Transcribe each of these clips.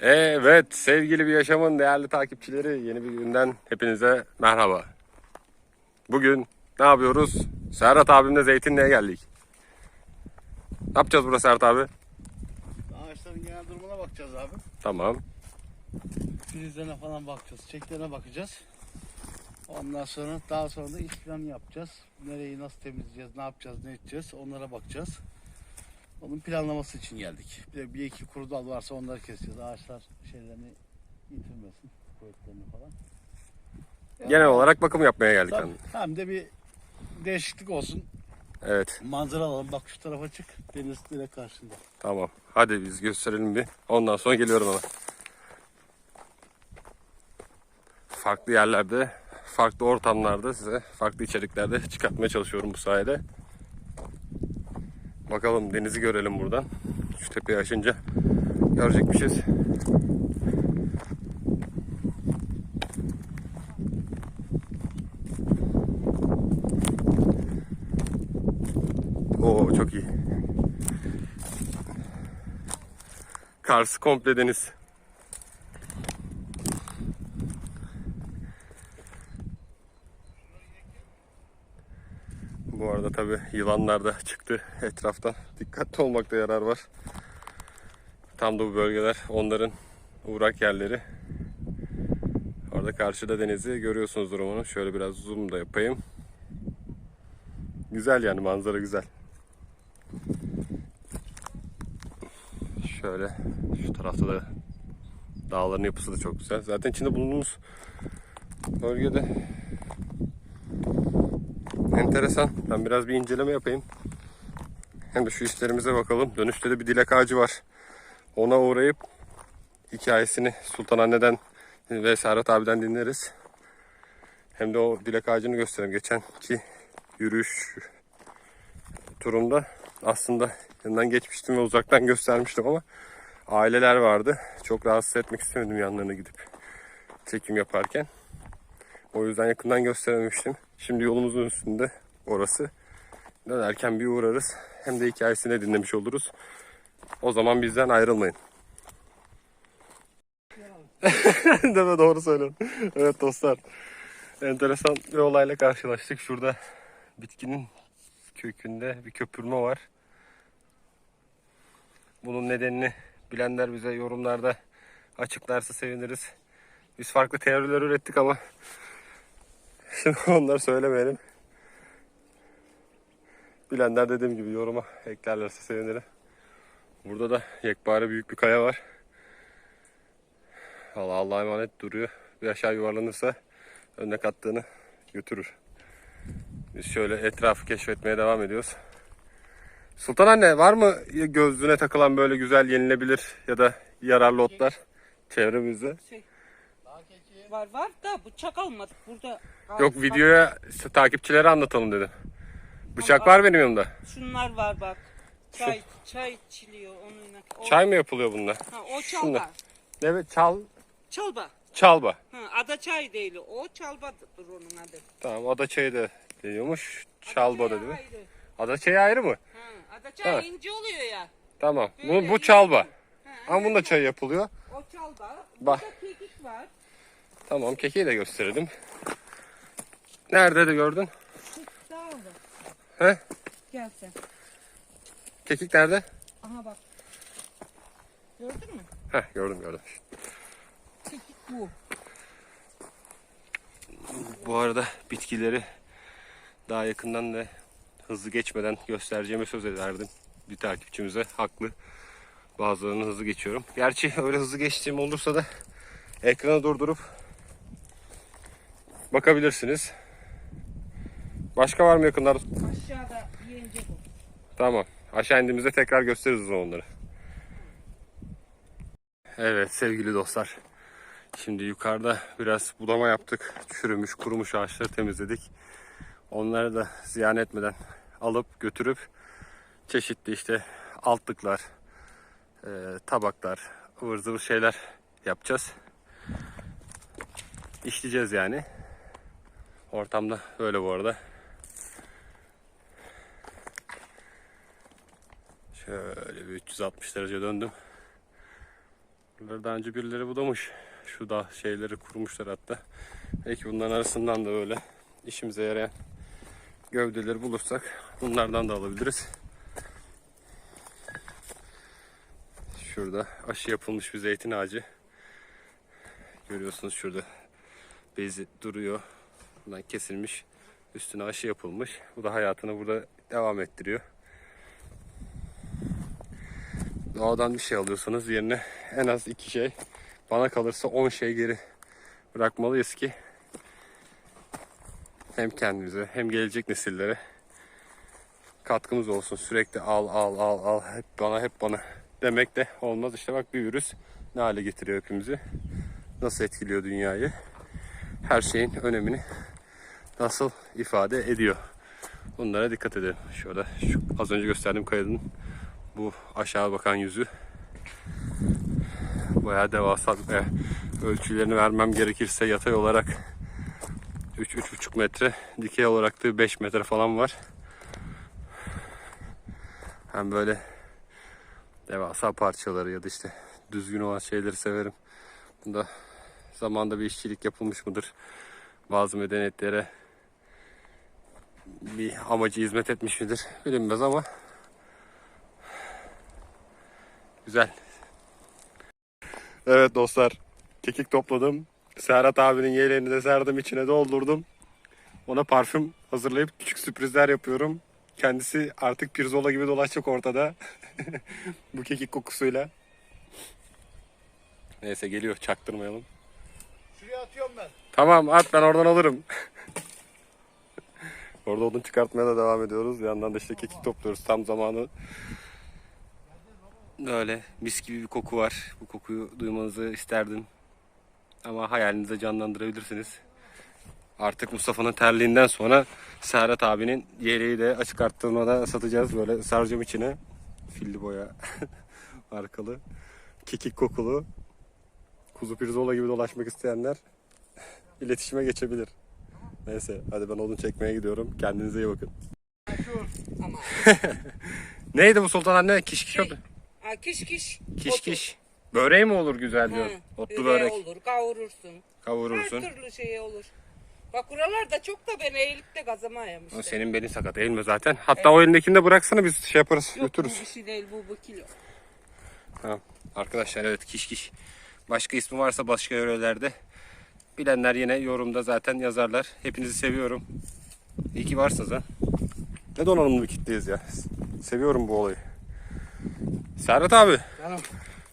Evet sevgili bir yaşamın değerli takipçileri yeni bir günden hepinize merhaba. Bugün ne yapıyoruz? Serhat abimle Zeytinli'ye geldik. Ne yapacağız burada Serhat abi? Ağaçların genel durumuna bakacağız abi. Tamam. Filizlerine falan bakacağız. Çiçeklerine bakacağız. Ondan sonra daha sonra da iş planı yapacağız. Nereyi nasıl temizleyeceğiz, ne yapacağız, ne edeceğiz onlara bakacağız. Onun planlaması için geldik. Bir de bir iki kuru dal varsa onları keseceğiz. Ağaçlar şeylerini yitirmesin, kuvvetlerini falan. Genel olarak bakım yapmaya geldik. Tabii, yani. hem de bir değişiklik olsun. Evet Manzara alalım. Bak şu tarafa çık. Deniz direkt karşında. tamam. Hadi biz gösterelim bir. Ondan sonra geliyorum hemen. Farklı yerlerde, farklı ortamlarda size farklı içeriklerde çıkartmaya çalışıyorum bu sayede. Bakalım denizi görelim buradan. Şu tepeyi aşınca görecekmişiz. Oo çok iyi. Kars komple deniz. Tabi yılanlar da çıktı etraftan. Dikkatli olmakta yarar var. Tam da bu bölgeler onların uğrak yerleri. Orada karşıda denizi görüyorsunuz durumunu. Şöyle biraz zoom da yapayım. Güzel yani manzara güzel. Şöyle şu tarafta da dağların yapısı da çok güzel. Zaten içinde bulunduğumuz bölgede enteresan. Ben biraz bir inceleme yapayım. Hem de şu işlerimize bakalım. Dönüşte de bir dilek ağacı var. Ona uğrayıp hikayesini Sultan Anne'den ve Serhat abiden dinleriz. Hem de o dilek ağacını göstereyim. Geçenki yürüyüş turumda aslında yanından geçmiştim ve uzaktan göstermiştim ama aileler vardı. Çok rahatsız etmek istemedim yanlarına gidip çekim yaparken. O yüzden yakından gösterememiştim. Şimdi yolumuzun üstünde orası. Dönerken bir uğrarız. Hem de hikayesini dinlemiş oluruz. O zaman bizden ayrılmayın. Deme doğru söylüyorsun. Evet dostlar. Enteresan bir olayla karşılaştık. Şurada bitkinin kökünde bir köpürme var. Bunun nedenini bilenler bize yorumlarda açıklarsa seviniriz. Biz farklı teoriler ürettik ama şimdi onları söylemeyelim. Bilenler dediğim gibi yoruma eklerlerse sevinirim. Burada da yekpare büyük bir kaya var. Allah Allah'a emanet duruyor. Bir aşağı yuvarlanırsa önüne kattığını götürür. Biz şöyle etrafı keşfetmeye devam ediyoruz. Sultan anne var mı gözlüğüne takılan böyle güzel yenilebilir ya da yararlı otlar çevremizde? Şey, var var da bıçak almadık burada. Yok videoya takipçilere anlatalım dedim. Bıçak var benim yanımda. Şunlar var bak. Çay çay içiliyor onunla. O, Çay mı yapılıyor bunda? Ha, o Şunlar. çalba. Evet çal Çalba. çalba. Ha, ada çay değil. O çalbadır onun adı. Tamam ada çayı da deniyormuş. Çalba da değil mi? ayrı. Ada çayı ayrı mı? Ha, ada çay Ha. ince oluyor ya. Tamam. Bu, Böyle bu çalba. Ha, Ama bunda çay yapılıyor. O çalba. Bak. Burada kekik var. Tamam kekiği de gösterelim. Nerede de gördün? Daha var. He? Gel sen. Kekik nerede? Aha bak. Gördün mü? Heh gördüm gördüm. Kekik bu. Bu arada bitkileri daha yakından da hızlı geçmeden göstereceğime söz ederdim bir takipçimize. Haklı. Bazılarını hızlı geçiyorum. Gerçi öyle hızlı geçtiğim olursa da ekranı durdurup bakabilirsiniz. Başka var mı yakınlar? Aşağıda yiyince bu. Tamam. Aşağı indiğimizde tekrar gösteririz onları. Evet sevgili dostlar. Şimdi yukarıda biraz budama yaptık. Çürümüş, kurumuş ağaçları temizledik. Onları da ziyan etmeden alıp götürüp çeşitli işte altlıklar, e, tabaklar, ıvır zıvır şeyler yapacağız. İşleyeceğiz yani. Ortamda böyle bu arada. Şöyle bir 360 derece döndüm. Bunları daha önce birileri budamış. Şu da şeyleri kurmuşlar hatta. Belki bunların arasından da böyle işimize yarayan gövdeleri bulursak bunlardan da alabiliriz. Şurada aşı yapılmış bir zeytin ağacı. Görüyorsunuz şurada bezi duruyor. Bundan kesilmiş. Üstüne aşı yapılmış. Bu da hayatını burada devam ettiriyor. Doğadan bir şey alıyorsanız yerine en az iki şey bana kalırsa 10 şey geri bırakmalıyız ki hem kendimize hem gelecek nesillere katkımız olsun. Sürekli al al al al hep bana hep bana demek de olmaz. İşte bak bir virüs ne hale getiriyor hepimizi. Nasıl etkiliyor dünyayı. Her şeyin önemini nasıl ifade ediyor. Bunlara dikkat edelim. Şöyle şu az önce gösterdiğim kayanın bu aşağı bakan yüzü bayağı devasa ve ölçülerini vermem gerekirse yatay olarak 3-3,5 metre dikey olarak da 5 metre falan var. Hem böyle devasa parçaları ya da işte düzgün olan şeyleri severim. Bunda zamanda bir işçilik yapılmış mıdır? Bazı medeniyetlere bir amacı hizmet etmiş midir bilinmez ama güzel. Evet dostlar kekik topladım. Serhat abinin yeleğini de serdim içine doldurdum. Ona parfüm hazırlayıp küçük sürprizler yapıyorum. Kendisi artık pirzola gibi dolaşacak ortada. Bu kekik kokusuyla. Neyse geliyor çaktırmayalım. Şuraya atıyorum ben. Tamam at ben oradan alırım. Orada odun çıkartmaya da devam ediyoruz. Bir yandan da işte kekik topluyoruz. Tam zamanı. Böyle mis gibi bir koku var. Bu kokuyu duymanızı isterdim. Ama hayalinize canlandırabilirsiniz. Artık Mustafa'nın terliğinden sonra Serhat abinin yeleği de açık arttırmada satacağız. Böyle saracağım içine. Filli boya arkalı. Kekik kokulu. Kuzu pirzola gibi dolaşmak isteyenler iletişime geçebilir. Neyse hadi ben odun çekmeye gidiyorum. Kendinize iyi bakın. Ama Neydi bu sultan anne? Kiş kiş Şey, ha, kiş kiş. Kiş kiş. Böreği mi olur güzel diyor. Hı, Otlu börek. olur, kavurursun. Kavurursun. Her türlü şey olur. Bak buralarda çok da ben eğilip de O işte. Senin belin sakat eğilme zaten. Hatta o elindekini de bıraksana biz şey yaparız Yok bu götürürüz. bir şey değil bu bu kilo. Tamam. Arkadaşlar evet kiş kiş. Başka ismi varsa başka yörelerde. Bilenler yine yorumda zaten yazarlar. Hepinizi seviyorum. İyi ki varsınız ha. Ne donanımlı bir kitleyiz ya. Seviyorum bu olayı. Serhat abi. Canım.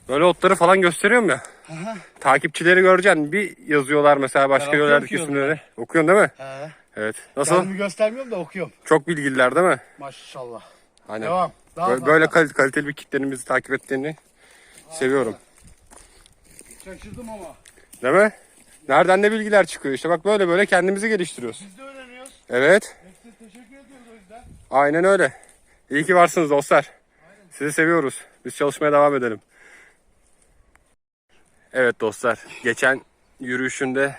Böyle otları falan gösteriyorum ya. Aha. Takipçileri göreceksin. Bir yazıyorlar mesela başka okuyorum isimleri. Okuyorsun değil mi? He. Evet. Nasıl? Kendimi göstermiyorum da okuyorum. Çok bilgililer değil mi? Maşallah. Aynen. Devam. Daha Böyle, fazla. böyle kal- kaliteli bir kitlenimizi takip ettiğini seviyorum. Şaşırdım ama. Değil mi? Nereden ne bilgiler çıkıyor işte bak böyle böyle kendimizi geliştiriyoruz. Biz de öğreniyoruz. Evet. Size teşekkür ediyoruz o yüzden. Aynen öyle. İyi ki varsınız dostlar. Sizi seviyoruz. Biz çalışmaya devam edelim. Evet dostlar. Geçen yürüyüşünde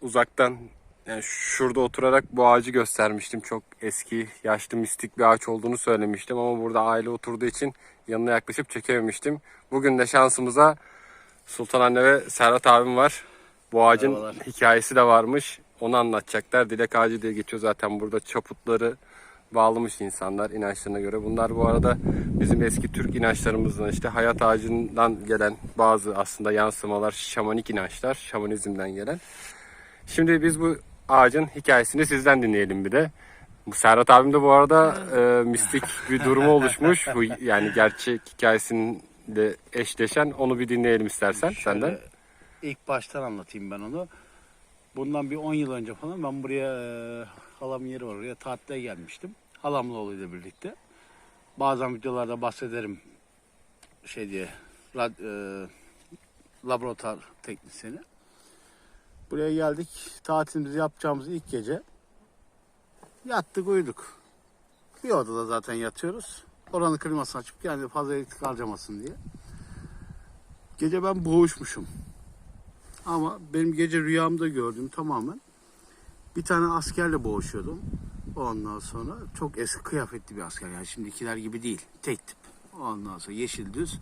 uzaktan yani şurada oturarak bu ağacı göstermiştim. Çok eski, yaşlı, mistik bir ağaç olduğunu söylemiştim ama burada aile oturduğu için yanına yaklaşıp çekememiştim. Bugün de şansımıza Sultan Anne ve Serhat abim var. Bu ağacın Merhabalar. hikayesi de varmış. Onu anlatacaklar. Dilek ağacı diye geçiyor zaten burada çaputları bağlamış insanlar inançlarına göre. Bunlar bu arada bizim eski Türk inançlarımızdan işte hayat ağacından gelen bazı aslında yansımalar şamanik inançlar, şamanizmden gelen. Şimdi biz bu ağacın hikayesini sizden dinleyelim bir de. Serhat abim de bu arada e, mistik bir durumu oluşmuş. Bu yani gerçek hikayesiyle eşleşen onu bir dinleyelim istersen senden. İlk baştan anlatayım ben onu. Bundan bir 10 yıl önce falan ben buraya e, halamın yeri var oraya tatile gelmiştim. Halamla oğluyla birlikte. Bazen videolarda bahsederim şey diye rad, e, laboratuvar teknisyeni. Buraya geldik. Tatilimizi yapacağımız ilk gece yattık uyuduk. Bir odada zaten yatıyoruz. Oranın klimasını açıp yani fazla elektrik harcamasın diye. Gece ben boğuşmuşum. Ama benim gece rüyamda gördüğüm tamamen bir tane askerle boğuşuyordum. Ondan sonra çok eski kıyafetli bir asker. Yani şimdikiler gibi değil. Tek tip. Ondan sonra yeşil düz.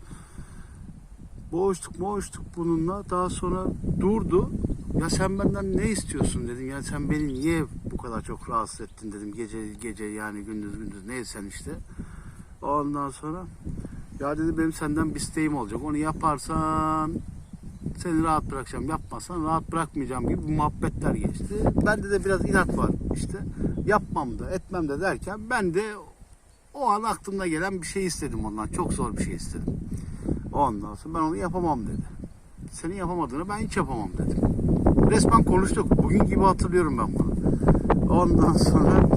Boğuştuk boğuştuk bununla. Daha sonra durdu. Ya sen benden ne istiyorsun dedim. Ya sen beni niye bu kadar çok rahatsız ettin dedim. Gece gece yani gündüz gündüz neysen işte. Ondan sonra ya dedi benim senden bir isteğim olacak. Onu yaparsan seni rahat bırakacağım. Yapmazsan rahat bırakmayacağım gibi muhabbetler geçti. Bende de biraz inat var işte. Yapmam da etmem de derken ben de o an aklımda gelen bir şey istedim ondan. Çok zor bir şey istedim. Ondan sonra ben onu yapamam dedi. Senin yapamadığını ben hiç yapamam dedim. Resmen konuştuk. Bugün gibi hatırlıyorum ben bunu. Ondan sonra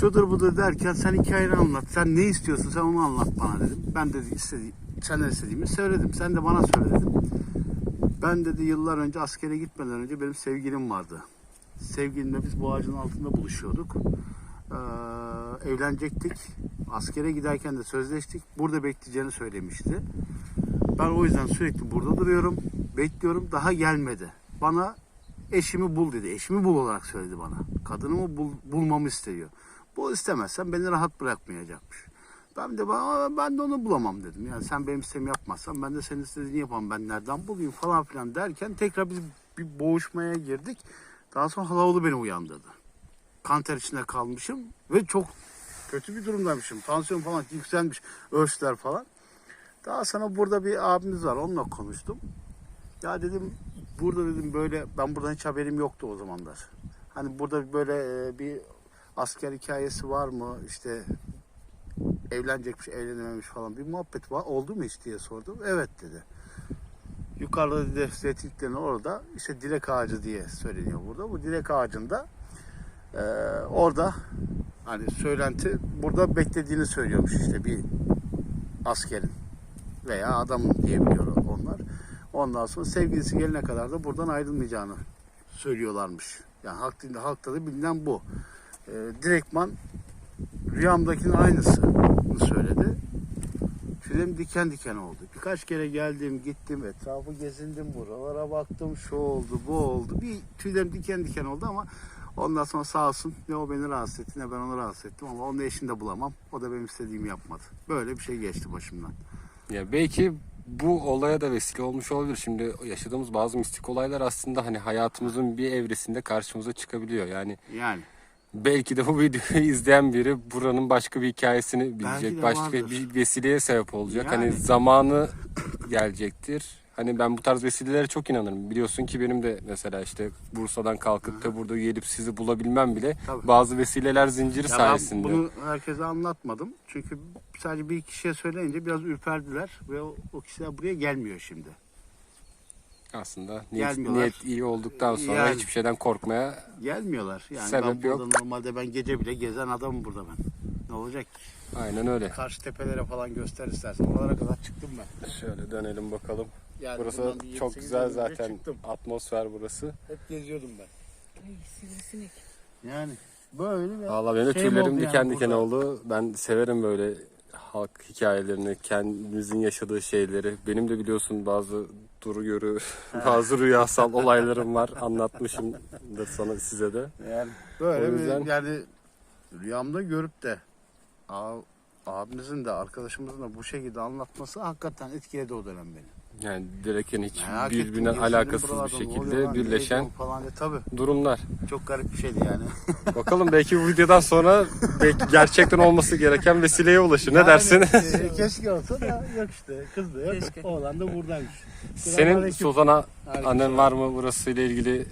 şudur budur derken sen hikayeni anlat. Sen ne istiyorsun sen onu anlat bana dedim. Ben dedi istedi, senden istediğimi söyledim. Sen de bana söyle dedim. Ben dedi yıllar önce askere gitmeden önce benim sevgilim vardı. Sevgilimle biz bu ağacın altında buluşuyorduk. Ee, evlenecektik. Askere giderken de sözleştik. Burada bekleyeceğini söylemişti. Ben o yüzden sürekli burada duruyorum. Bekliyorum. Daha gelmedi. Bana eşimi bul dedi. Eşimi bul olarak söyledi bana. Kadınımı bul, bulmamı istiyor. Bu istemezsen beni rahat bırakmayacakmış. Ben de "Aa, ben de onu bulamam dedim. Yani sen benim istediğimi yapmazsan ben de senin istediğini yapamam. Ben nereden bulayım falan filan derken tekrar biz bir boğuşmaya girdik. Daha sonra Halaoğlu beni uyandırdı. Kanter içinde kalmışım ve çok kötü bir durumdaymışım. Tansiyon falan yükselmiş, ölçüler falan. Daha sonra burada bir abimiz var. Onunla konuştum. Ya dedim burada dedim böyle ben buradan hiç haberim yoktu o zamanlar. Hani burada böyle bir asker hikayesi var mı? İşte evlenecekmiş, evlenememiş falan bir muhabbet var. Oldu mu hiç diye sordum. Evet dedi. Yukarıda dedi zeytinliklerin orada işte dilek ağacı diye söyleniyor burada. Bu dilek ağacında e, orada hani söylenti burada beklediğini söylüyormuş işte bir askerin veya adamın diyebiliyor onlar. Ondan sonra sevgilisi gelene kadar da buradan ayrılmayacağını söylüyorlarmış. Yani halk dilinde halkta da bilinen bu. E, direktman rüyamdakinin aynısını söyledi. Tüylerim diken diken oldu. Birkaç kere geldim, gittim, etrafı gezindim, buralara baktım, şu oldu, bu oldu. Bir tüylerim diken diken oldu ama ondan sonra sağ olsun ne o beni rahatsız etti ne ben onu rahatsız ettim ama onun eşini de bulamam. O da benim istediğimi yapmadı. Böyle bir şey geçti başımdan. Ya belki bu olaya da vesile olmuş olabilir. Şimdi yaşadığımız bazı mistik olaylar aslında hani hayatımızın bir evresinde karşımıza çıkabiliyor. Yani Yani belki de bu videoyu izleyen biri buranın başka bir hikayesini bilecek. Başka vardır. bir vesileye sebep olacak. Yani. Hani zamanı gelecektir. Hani ben bu tarz vesilelere çok inanırım. Biliyorsun ki benim de mesela işte Bursa'dan kalkıp da burada gelip sizi bulabilmem bile Tabii. bazı vesileler zinciri Ya sayesinde. ben bunu herkese anlatmadım. Çünkü sadece bir kişiye söyleyince biraz ürperdiler ve o, o kişiler buraya gelmiyor şimdi. Aslında niyet, Gelmiyorlar. niyet iyi olduktan sonra Yani. hiçbir şeyden korkmaya Gelmiyorlar. Yani Sebep ben burada yok. normalde ben gece bile gezen adamım burada ben. Ne olacak? ki? aynen öyle. Karşı tepelere falan göster istersen. Oralara kadar çıktım ben. Şöyle dönelim bakalım. Yani Burası bir çok 7-8 güzel yıl önce zaten. Çıktım. Atmosfer burası. Hep geziyordum ben. Ay sivrisinek. Yani böyle bir Valla benim de şeyim tüylerim oldu diken yani diken burada. oldu. Ben severim böyle halk hikayelerini, kendimizin yaşadığı şeyleri. Benim de biliyorsun bazı duru görü, bazı rüyasal olaylarım var. Anlatmışımdır sana size de. Yani böyle O yüzden- bir yani rüyamda görüp de abimizin de arkadaşımızın da bu şekilde anlatması hakikaten etkiledi o dönem beni. Yani direkt yani hiç Merak ettim, birbirine geçelim alakasız bir oluyor şekilde lan, birleşen falan diye. Tabii durumlar. çok garip bir şeydi yani. Bakalım belki bu videodan sonra belki gerçekten olması gereken vesileye ulaşır. Ne Yani, dersin? e, keşke olsa da yok işte kız da yok. Keşke. Oğlan da buradaymış. Senin Selamünaleyküm. Sultan'a Aleyküm annen var mı burası ile ilgili?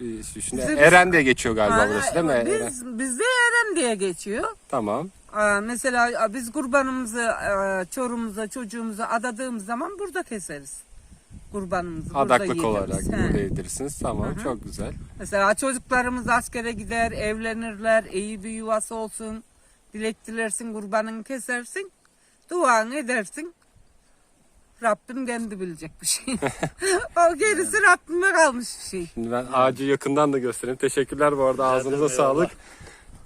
bir Şimdi Bize- Eren diye geçiyor galiba Ha, burası değil mi? Eren. Biz, bizde Eren diye geçiyor. Tamam. Aa, mesela biz kurbanımızı e, çorumuza çocuğumuza adadığımız zaman burada keseriz. Kurbanımızı burada Adaklık yediriz. olarak burada yedirirsiniz. Tamam çok güzel. Mesela çocuklarımız askere gider, evlenirler, iyi bir yuvası olsun. Dilek dilersin, kurbanını kesersin. Duanı edersin. Rabbim kendi bilecek bir şey. o gerisi Rabbime kalmış bir şey. Şimdi ben ağacı yakından da göstereyim. Teşekkürler bu arada ağzınıza sağlık.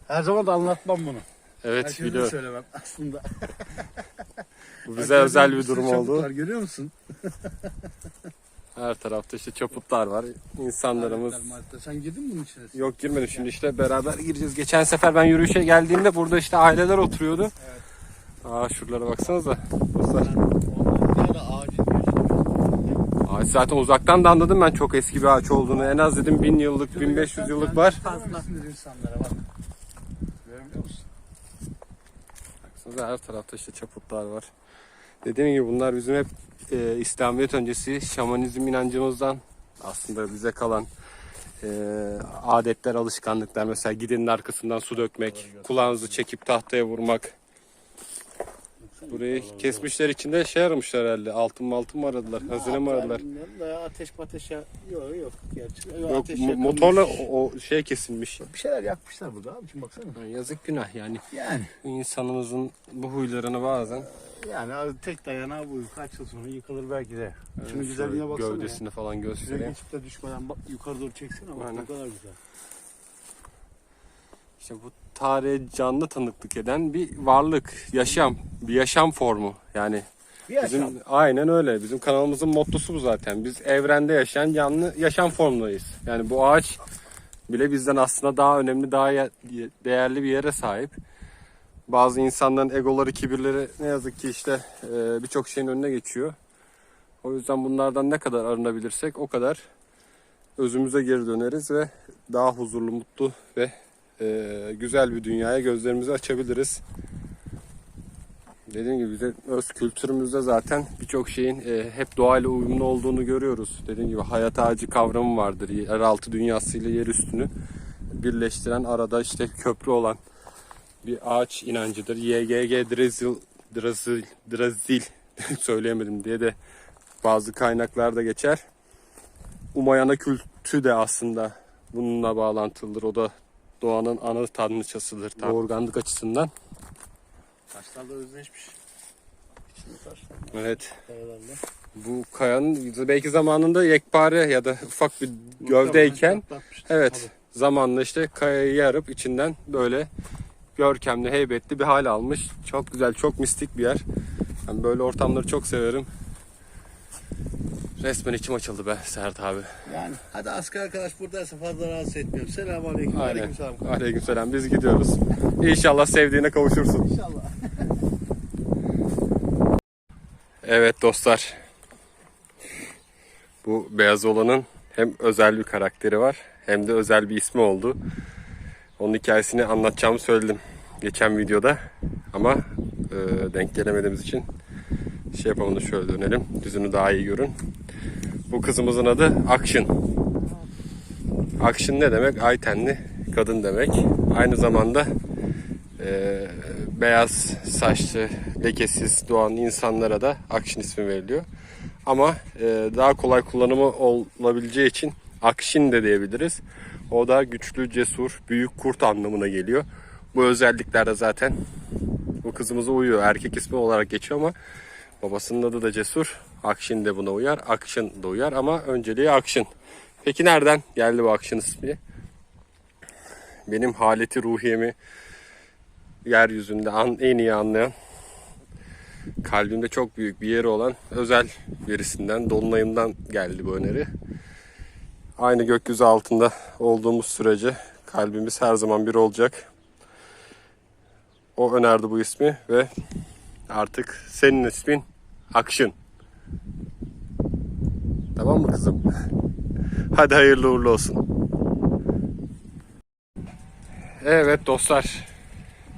Her zaman da anlatmam bunu. Evet Herkese de biliyorum. söylemem aslında. Bu bize özel bir durum oldu. Çocuklar görüyor musun? Her tarafta işte çaputlar var. İnsanlarımız Mart'ta. Sen girdin mi bunun içine? Yok girmedim şimdi işte beraber gireceğiz. Geçen sefer ben yürüyüşe geldiğimde burada işte aileler oturuyordu. Aa şuralara baksanıza. Dostlar. Yüzünde Ağaç zaten uzaktan da anladım ben çok eski bir ağaç olduğunu. En az dedim 1000 yıllık, 1500 yıllık var. Fazla. İnsanlara bak. Görmüyor musun? Baksanıza her tarafta işte çaputlar var. Dediğim gibi bunlar bizim hep e, İslamiyet öncesi şamanizm inancımızdan aslında bize kalan e, adetler, alışkanlıklar. Mesela gidenin arkasından su dökmek, kulağınızı çekip tahtaya vurmak. Burayı kesmişler içinde şey aramışlar herhalde. Altın altın mı aradılar? Hazine mi aradılar? Bilmiyorum da ateş pateş ya. Yok yok. Gerçi. Yok ateş mo- yakılmış. motorla o, o şey kesilmiş. Bir şeyler yakmışlar burada abi. Şimdi baksana. Yazık günah yani. Yani. insanımızın bu huylarını bazen Yani abi tek dayanağı bu. Kaç yıl sonra yıkılır belki de. Şunu şöyle güzelliğine baksana. gövdesini falan ya. Göstereyim. geçip de düşmeden bak, yukarı doğru çeksene bak Aynen. ne kadar güzel. İşte bu tarihe canlı tanıklık eden bir varlık, yaşam, bir yaşam formu. Yani Bir bizim yaşam. aynen öyle. Bizim kanalımızın mottosu bu zaten. Biz evrende yaşayan canlı yaşam formundayız. Yani bu ağaç bile bizden aslında daha önemli, daha değerli bir yere sahip. Bazı insanların egoları, kibirleri ne yazık ki işte e, birçok şeyin önüne geçiyor. O yüzden bunlardan ne kadar arınabilirsek o kadar özümüze geri döneriz ve daha huzurlu, mutlu ve e, güzel bir dünyaya gözlerimizi açabiliriz. Dediğim gibi bize öz kültürümüzde zaten birçok şeyin e, hep doğayla uyumlu olduğunu görüyoruz. Dediğim gibi hayat ağacı kavramı vardır. Yeraltı dünyası ile yer üstünü birleştiren arada işte köprü olan bir ağaç inancıdır. YGG Drezil Drezil Drezil söyleyemedim diye de bazı kaynaklarda geçer. Umayana kültü de aslında bununla bağlantılıdır. O da doğanın ana tanrıçasıdır. Doğurganlık açısından. Taşlarla özleşmiş. İçinde taşlar. Evet. Kayalarla. Bu kayanın belki zamanında yekpare ya da ufak bir gövdeyken evet zamanla işte kayayı yarıp içinden böyle görkemli, heybetli bir hal almış. Çok güzel, çok mistik bir yer. Ben böyle ortamları çok severim. Resmen içim açıldı be Sert abi. Yani hadi asker arkadaş buradaysa fazla rahatsız etmiyorum. Selamun aleyküm. Aynen. Aleyküm selam. Aleykümselam. Biz gidiyoruz. İnşallah sevdiğine kavuşursun. İnşallah. Evet dostlar. Bu beyaz olanın hem özel bir karakteri var hem de özel bir ismi oldu. Onun hikayesini anlatacağımı söyledim geçen videoda. Ama e, denk gelemediğimiz için şey yapalım da şöyle dönelim. Düzünü daha iyi görün. Bu kızımızın adı Akşın. Akşın ne demek? Aytenli kadın demek. Aynı zamanda e, beyaz saçlı, lekesiz doğan insanlara da Akşin ismi veriliyor. Ama e, daha kolay kullanımı olabileceği için Akşin de diyebiliriz. O da güçlü, cesur, büyük kurt anlamına geliyor. Bu özellikler de zaten bu kızımıza uyuyor. Erkek ismi olarak geçiyor ama babasının adı da cesur. Akşin de buna uyar, Akşın da uyar ama önceliği Akşın. Peki nereden geldi bu Akşın ismi? Benim haleti ruhiyemi yeryüzünde en iyi anlayan kalbimde çok büyük bir yeri olan özel birisinden, dolunayımdan geldi bu öneri. Aynı gökyüzü altında olduğumuz sürece kalbimiz her zaman bir olacak. O önerdi bu ismi ve artık senin ismin Akşın. Tamam mı kızım? Hadi hayırlı uğurlu olsun. Evet dostlar.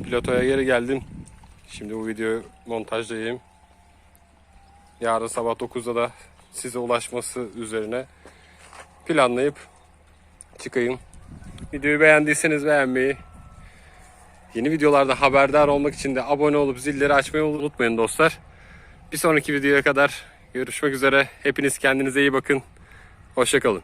Platoya geri geldim. Şimdi bu videoyu montajlayayım. Yarın sabah 9'da da size ulaşması üzerine planlayıp çıkayım. Videoyu beğendiyseniz beğenmeyi, yeni videolarda haberdar olmak için de abone olup zilleri açmayı unutmayın dostlar. Bir sonraki videoya kadar görüşmek üzere. Hepiniz kendinize iyi bakın. Hoşçakalın.